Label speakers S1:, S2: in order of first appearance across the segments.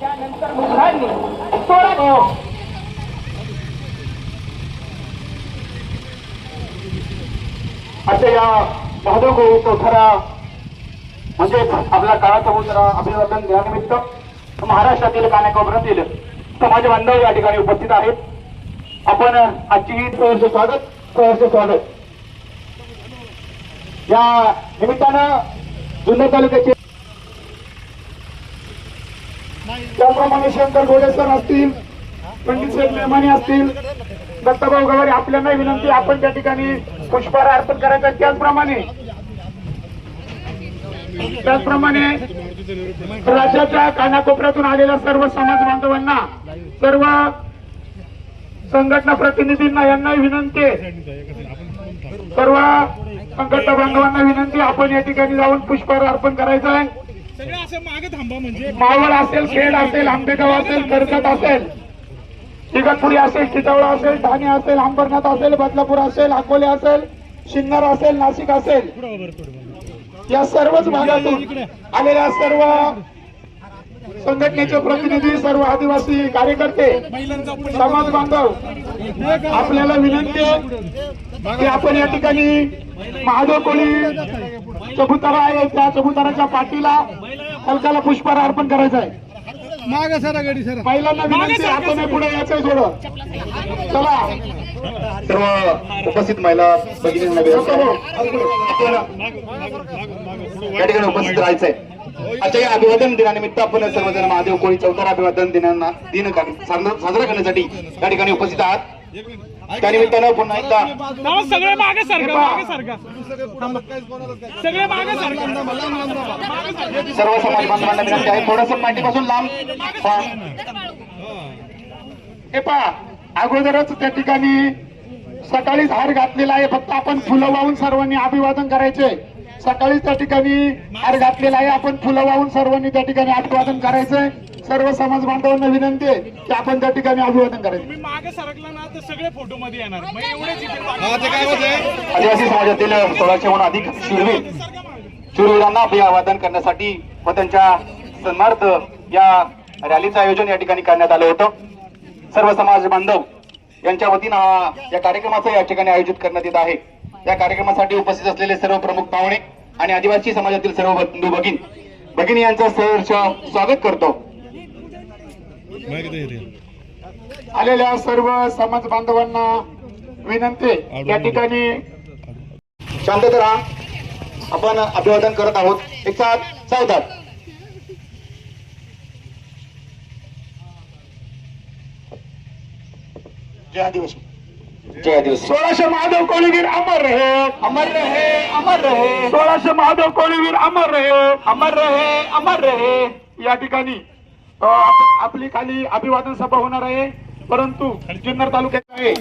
S1: त्यानंतर मुघलांनी सोळा
S2: अशा या महादेव गोळी चौथरा म्हणजे आपला काळा समुद्र अभिवादन दिनानिमित्त महाराष्ट्रातील कानाकोपऱ्यातील समाज बांधव या ठिकाणी उपस्थित आहेत. आपण आजची ही सहर्ष स्वागत सहर्ष स्वागत. या निमित्तानं जुन्नर तालुक्याचे त्याप्रमाणे शंकर गोडे सर असतील पंडित शेठ मेहमाने असतील दत्ताभाऊ गवारी आपल्याला विनंती आपण त्या ठिकाणी पुष्पहार अर्पण करायचा त्याचप्रमाणे त्याचप्रमाणे राज्याच्या कानाकोपऱ्यातून आलेल्या सर्व समाज बांधवांना सर्व संघटना प्रतिनिधींना यांना विनंती सर्व संघटना बांधवांना विनंती आपण या ठिकाणी जाऊन पुष्पहार अर्पण करायचं आहे.
S3: म्हणजे.
S2: मावळ असेल खेड असेल आंबेगाव असेल कर्जत असेल इगतपुरी असेल चितवडा असेल ठाणे असेल अंबरनाथ असेल बदलापूर असेल अकोले असेल सिन्नर असेल नाशिक असेल. या सर्वच भागातून आलेल्या सर्व संघटनेचे प्रतिनिधी सर्व आदिवासी कार्यकर्ते समाज बांधव आपल्याला विनंती की आपण या ठिकाणी महादेव कोळी चबुतारा आहे. त्या चबुताराच्या पाठीला हलकाला पुष्पहार अर्पण करायचं आहे.
S3: माग सरा गाडी सरा.
S2: महिलांना विनंती आपण पुढे यायचंय थोडं. चला. सर्व उपस्थित महिला भगिनींना या ठिकाणी उपस्थित राहायचंय. आजच्या या अभिवादन दिनानिमित्त आपण सर्वजण महादेव कोळी चौथरा अभिवादन दिनांना दिन साजरा करण्यासाठी या ठिकाणी उपस्थित आहात. त्यानिमित्तानं पुन्हा एकदा
S3: नाव सगळे मागे सारखं मागे सारखं. सगळे मागे सारखं.
S2: सर्व समाज बांधवांना विनंती आहे थोडस माहितीपासून लांब व्हा. हे पहा अगोदरच त्या ठिकाणी सकाळीच हार घातलेला आहे फक्त आपण फुलं वाहून सर्वांनी अभिवादन करायचे. सकाळीच त्या ठिकाणी हार घातलेला आहे आपण फुलं वाहून सर्वांनी त्या ठिकाणी अभिवादन करायचंय. सर्व समाज बांधवांना विनंती आहे की आपण त्या ठिकाणी अभिवादन करायचं.
S3: तुम्ही मागे सरकला ना तर सगळे फोटो मध्ये येणार. मग एवढेच इथे मागे-
S2: आदिवासी समाजातील सोळाशेहून अधिक शूरवीर शूरवीरांना अभिवादन करण्यासाठी व त्यांच्या सन्मार्थ या रॅलीचं आयोजन या ठिकाणी करण्यात आलं होतं. सर्व समाज बांधव यांच्या वतीनं हा या कार्यक्रमाचं या ठिकाणी आयोजित करण्यात येत आहे. या कार्यक्रमासाठी उपस्थित असलेले सर्व प्रमुख पाहुणे आणि आदिवासी समाजातील सर्व बंधू भगिनी. भगिनी यांचं सहर्ष स्वागत करतो. आलेल्या सर्व समाज बांधवांना विनंती या ठिकाणी. शांतता राहा. आपण अभिवादन करत आहोत. एक साथ सावधान. जय आदिवासी. जय आदिवासी. सोळाशे महादेव कोळीवीर अमर रहे. अमर रहे अमर रहे. सोळाशे महादेव कोळीवीर अमर रहे. अमर रहे अमर रहे. या ठिकाणी आपली खाली अभिवादन सभा होणार आहे परंतु जुन्नर तालुक्यात आहे.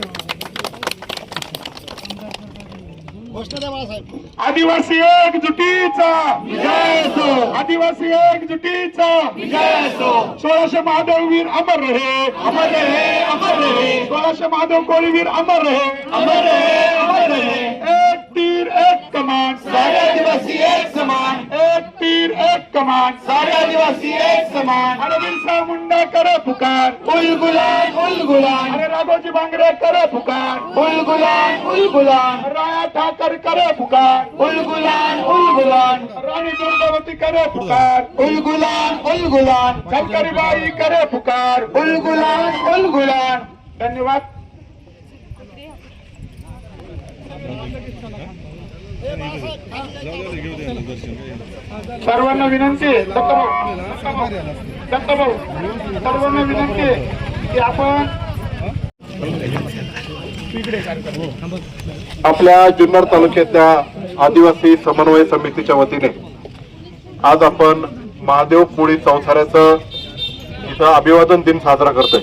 S2: आदिवासी एकजुटीचा विजय असो आदिवासी एकजुटीचा विजय असो. सोळाशे महादेववीर अमर रहे अमर रहे अमर रहे. सोळाशे महादेव कोळीवीर अमर रहे अमर रहे अमर रहे. एक तीर एक कमान. सारे आदिवासी एक समान. तीर एक कमान. सारे आदिवासी एक समान. अरे बिरसा मुंडा करे पुकार. उल गुलान अरे राघोजी बांगरे करे पुकार. उल गुलान राया ठाकर करे पुकार. उल गुलान राणी दुर्गावती करे पुकार. उल गुलान शंकरी बाई करे पुकार. उल गुलान धन्यवाद. सर्वांना विनंती आहे, दत्तभाऊ दत्तभाऊ सर्वांना विनंती आहे की आपण
S4: आपल्या जुन्नर तालुक्यातल्या आदिवासी समन्वय समितीच्या वतीने आज आपण महादेव कोळी संसाराचं इथं अभिवादन दिन साजरा करतोय.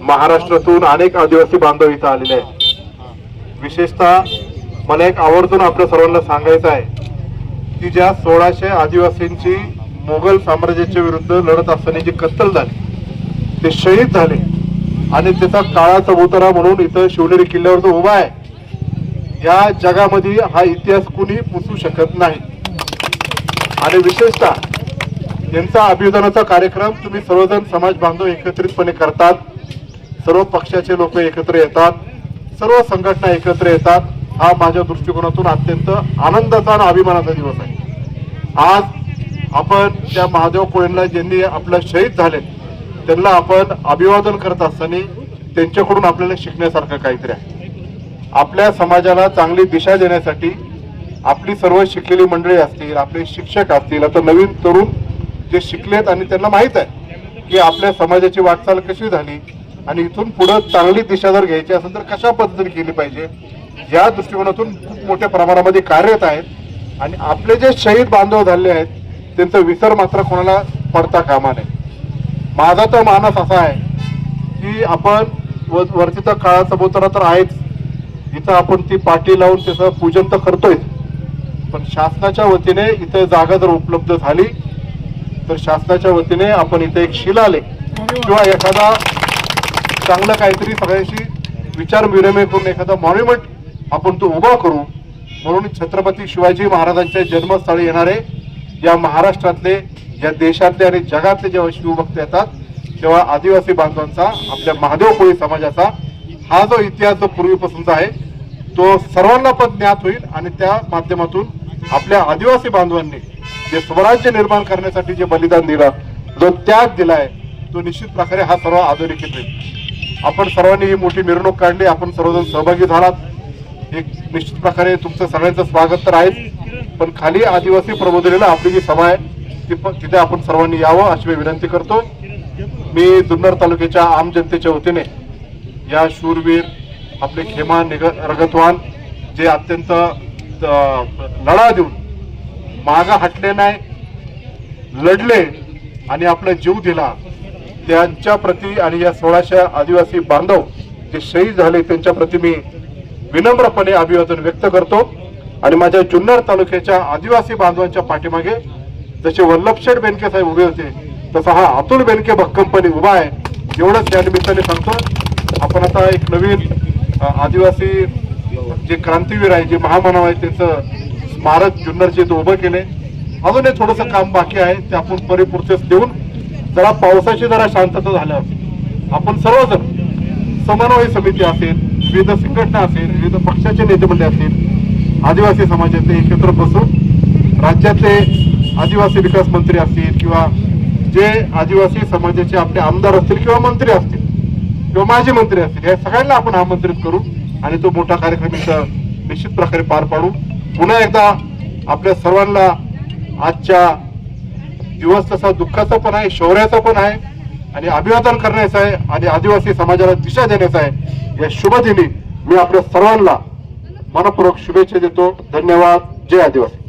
S4: महाराष्ट्रातून अनेक आदिवासी बांधव इथं आलेले आहेत. विशेषतः मला एक आवर्जून आपल्या सर्वांना सांगायचं आहे की ज्या सोळाशे आदिवासींची मोगल साम्राज्याच्या विरुद्ध लढत असताना जी कत्तल झाली ते शहीद झाले आणि त्याचा काळा चबुतरा म्हणून इथं शिवनेरी किल्ल्यावर जो उभा आहे. या जगामध्ये हा इतिहास कुणी पुसू शकत नाही. आणि विशेषतः यांचा अभिवादनाचा कार्यक्रम तुम्ही सर्वजण समाज बांधव एकत्रितपणे करतात. सर्व पक्षाचे लोक एकत्र येतात. सर्व संघटना एकत्र येतात. हा माझ्या दृष्टिकोनातून अत्यंत आनंदाचा आणि अभिमानाचा दिवस आहे. आज आपण त्या महादेव कोळेंना ज्यांनी आपलं शहीद झाले त्यांना आपण अभिवादन करत असताना त्यांच्याकडून आपल्याला शिकण्यासारखं काहीतरी आहे. आपल्या समाजाला चांगली दिशा देण्यासाठी आपली सर्व शिकलेली मंडळी असतील आपले शिक्षक असतील आता नवीन तरुण जे शिकलेत आणि त्यांना माहीत आहे की आपल्या समाजाची वाटचाल कशी झाली आणि इथून पुढं चांगली दिशा जर घ्यायची असेल तर कशा पद्धतीने केली पाहिजे या दृष्टिकोनातून खूप मोठ्या प्रमाणामध्ये कार्यरत आहेत. आणि आपले जे शहीद बांधव झाले आहेत त्यांचा विसर मात्र कोणाला पडता कामा नये. माझा तर मानस असा आहे की आपण व- वरती तर काळा बोतारा तर आहेच. इथं आपण ती पाठी लावून त्याचं पूजन तर करतोय पण शासनाच्या वतीने इथे जागा जर उपलब्ध झाली तर शासनाच्या वतीने आपण इथे एक शिलालेख किंवा एखादा चांगलं काहीतरी सगळ्यांशी विचार विनिमय करून एखादा मॉन्युमेंट आपण तो उभा करू. म्हणून छत्रपती शिवाजी महाराजांच्या जन्मस्थळी येणारे या महाराष्ट्रातले या देशातले आणि जगातले जेव्हा शिवभक्त येतात तेव्हा आदिवासी बांधवांचा आपल्या महादेव कोळी समाजाचा हा जो इतिहास जो पूर्वीपासूनचा आहे तो सर्वांना पण ज्ञात होईल आणि त्या माध्यमातून आपल्या आदिवासी बांधवांनी जे स्वराज्य निर्माण करण्यासाठी जे बलिदान दिलं जो त्याग दिलाय तो निश्चित प्रकारे हा सर्व आधुनिक होईल. आपण सर्वांनी ही मोठी मिरवणूक काढली आपण सर्वजण सहभागी झालात. एक निश्चित प्रकारे तुमचं सगळ्यांचं स्वागत तर आहेच पण खाली आदिवासी प्रबोधलेला आपली जी सभा आहे ती पण तिथे आपण सर्वांनी यावं अशी मी विनंती करतो. मी जुन्नर तालुक्याच्या आम जनतेच्या वतीने या शूरवीर आपले खेमा निग रगतवान जे अत्यंत लढा देऊन मागा हटले नाही लढले आणि आपला जीव दिला त्यांच्या प्रती आणि या सोळाशे आदिवासी बांधव जे शहीद झाले त्यांच्या प्रती मी विनम्रपणे अभिवादन व्यक्त करतो. आणि माझ्या जुन्नर तालुक्याच्या आदिवासी बांधवांच्या पाठीमागे जसे वल्लभशेठ बेनके साहेब उभे होते तसा हा अतुल बेनके भक्कमपणे उभा आहे. एवढंच या निमित्ताने सांगतो. आपण आता एक नवीन आदिवासी जे क्रांतीवीर आहे जे महामानव आहे त्यांचं स्मारक जुन्नरचे इथं उभं केले अजून हे थोडंसं काम बाकी आहे ते आपण परिपूर्तीस देऊन जरा पावसाची जरा शांतता झाल्यावर आपण सर्वजण समन्वय समिती असेल विविध संघटना असेल विविध पक्षाचे नेते असतील आदिवासी समाजाचे एकत्र बसून राज्यातले आदिवासी विकास मंत्री असतील किंवा जे आदिवासी समाजाचे आपले आमदार असतील किंवा मंत्री असतील किंवा माजी मंत्री असतील या सगळ्यांना आपण आमंत्रित करू आणि तो मोठा कार्यक्रम इथं निश्चित प्रकारे पार पाडू. पुन्हा एकदा आपल्या सर्वांना आजच्या दिवस तसा दुःखाचा पण आहे शौर्याचा पण आहे आणि अभिवादन करण्याचा आहे आणि आदिवासी समाजाला दिशा देण्याचा आहे. या शुभ दिनी मी आपल्या सर्वांना मनपूर्वक शुभेच्छा देतो. धन्यवाद. जय आदिवासी.